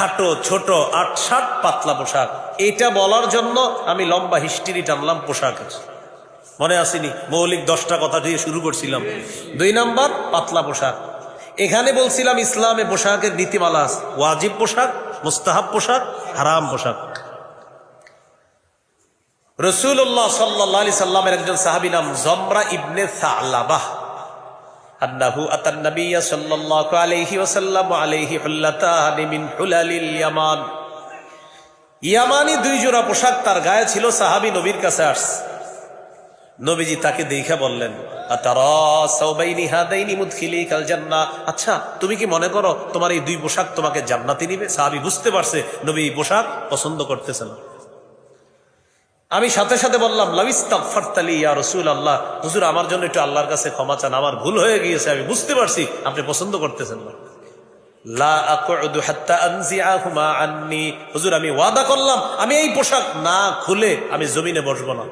খাটো, ছোট, আট ষাট পাতলা পোশাক। এইটা বলার জন্য আমি লম্বা হিস্ট্রি টানলাম পোশাকের মনে আসেনি, মৌলিক দশটা কথা দিয়ে শুরু করছিলাম। দুই নাম্বার, পাতলা পোশাক। এখানে বলছিলাম ইসলামে পোশাকের নীতিমালা আছে। ওয়াজিব পোশাক, মুস্তাহাব পোশাক, হারাম পোশাক। রসুল্লাহ সাল্লি সাল্লামের একজন সাহাবি নাম জমরা ইবনে সালাবাহ। আন্নাহু আতান নবিয়্য সাল্লাল্লাহু আলাইহি ওয়াসাল্লাম আলাইহি হুল্লাতান মিন হুলালিল ইয়ামান। ইয়ামানি দুই জোড়া পোশাক তার গায়ে ছিল, সাহাবি নবীর কাছে আসছে। নবীজি তাকে দেখে বললেন আচ্ছা তুমি কি মনে করো তোমার এই দুই পোশাক তোমাকে জান্নাতে নিবে? সাহাবি বুঝতে পারছে, নবী পোশাক পছন্দ করতেছেন আমি সাথে সাথে বললাম লাভিস্তাফারতালি ইয়া রসুল আল্লাহ হুজুর, আমার জন্য একটু আল্লাহর কাছে ক্ষমা চান, আমার ভুল হয়ে গিয়েছে, আমি বুঝতে পারছি, আপনি পছন্দ করতেছেন না। আমি ওয়াদা করলাম, আমি এই পোশাক না খুলে আমি জমিনে বসবো না।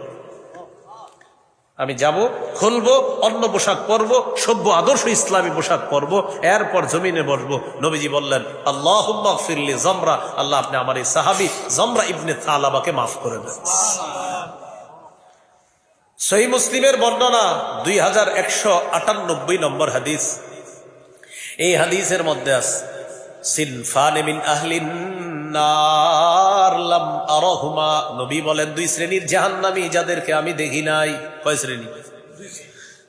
আমি যাব, খুলবো অন্য পোশাক পরবো, সভ্য আদর্শ ইসলামী পোশাক পরবো, এরপর জমিনে বসবো। নবীজি বললেন আল্লাহ ফিরলি জমরা। আল্লাহ আপনি আমার এই সাহাবি জমরা ইবনে তালাবাকে মাফ করে দেন। সহি মুসলিমের বর্ণনা দুই হাজার একশো আটানব্বই নম্বর হাদিস। এই হাদিসের মধ্যে আছে, সিনফান আহলিন নার। লাম আরহুমা নবী বলেন, দুই শ্রেণির জাহান্নামী, যাদেরকে আমি দেখি নাই। কয় শ্রেণি?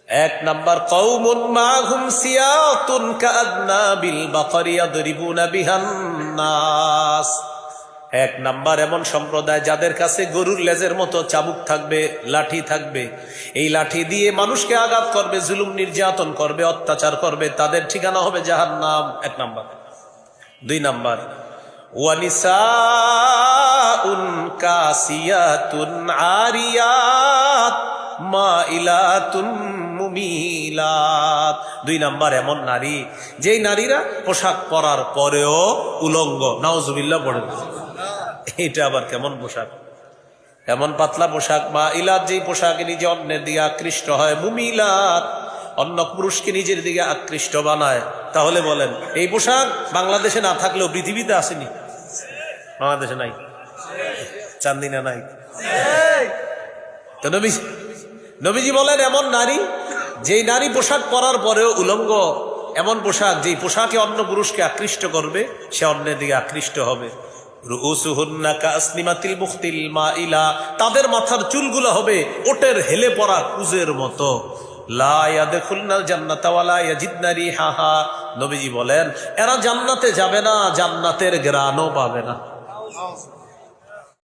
এক নাম্বার কৌমুন মাহুম সিয়াতুন কাদনাবিল বাকারি ইয়াদরিবুনা বিহান নাস। এক নাম্বার, এমন সম্প্রদায় যাদের কাছে গরুর লেজের মতো চাবুক থাকবে, লাঠি থাকবে। এই লাঠি দিয়ে মানুষকে আঘাত করবে, জুলুম নির্যাতন করবে, অত্যাচার করবে, তাদের ঠিকানা হবে জাহান্নাম। এক নাম্বার। দুই নাম্বার ওয়ানিসাউন কাসিয়াতুন আরিয়াত মাইলাতুন মুমিলাত। দুই নাম্বার, এমন নারী, যেই নারীরা পোশাক পরার পরেও উলঙ্গ। নাওজুবিল্লাহ পড়ে এটা আবার কেমন পোশাক? এমন পাতলা পোশাক মা ইলাত যেই পোশাকে নিজে অন্যের দিকে আকৃষ্ট হয়, মুমিলাত। অন্য পুরুষকে নিজের দিকে আকৃষ্ট বানায়। তাহলে বলেন, এই পোশাক বাংলাদেশে না থাকলেও পৃথিবীতে আসেনি? বাংলাদেশে নাই। চান্দিনা নাই। তো নবী, নবীজি বলেন, এমন নারী, যেই নারী পোশাক পরার পরেও উলঙ্গ, এমন পোশাক যেই পোশাকে অন্য পুরুষকে আকৃষ্ট করবে, সে অন্যের দিকে আকৃষ্ট হবে। তাদের মাথার চুলগুলো হবে ওটের হেলে পড়া কুজের মতো। নবীজি বলেন এরা জান্নাতে যাবে না জান্নাতের গ্রানও পাবে না।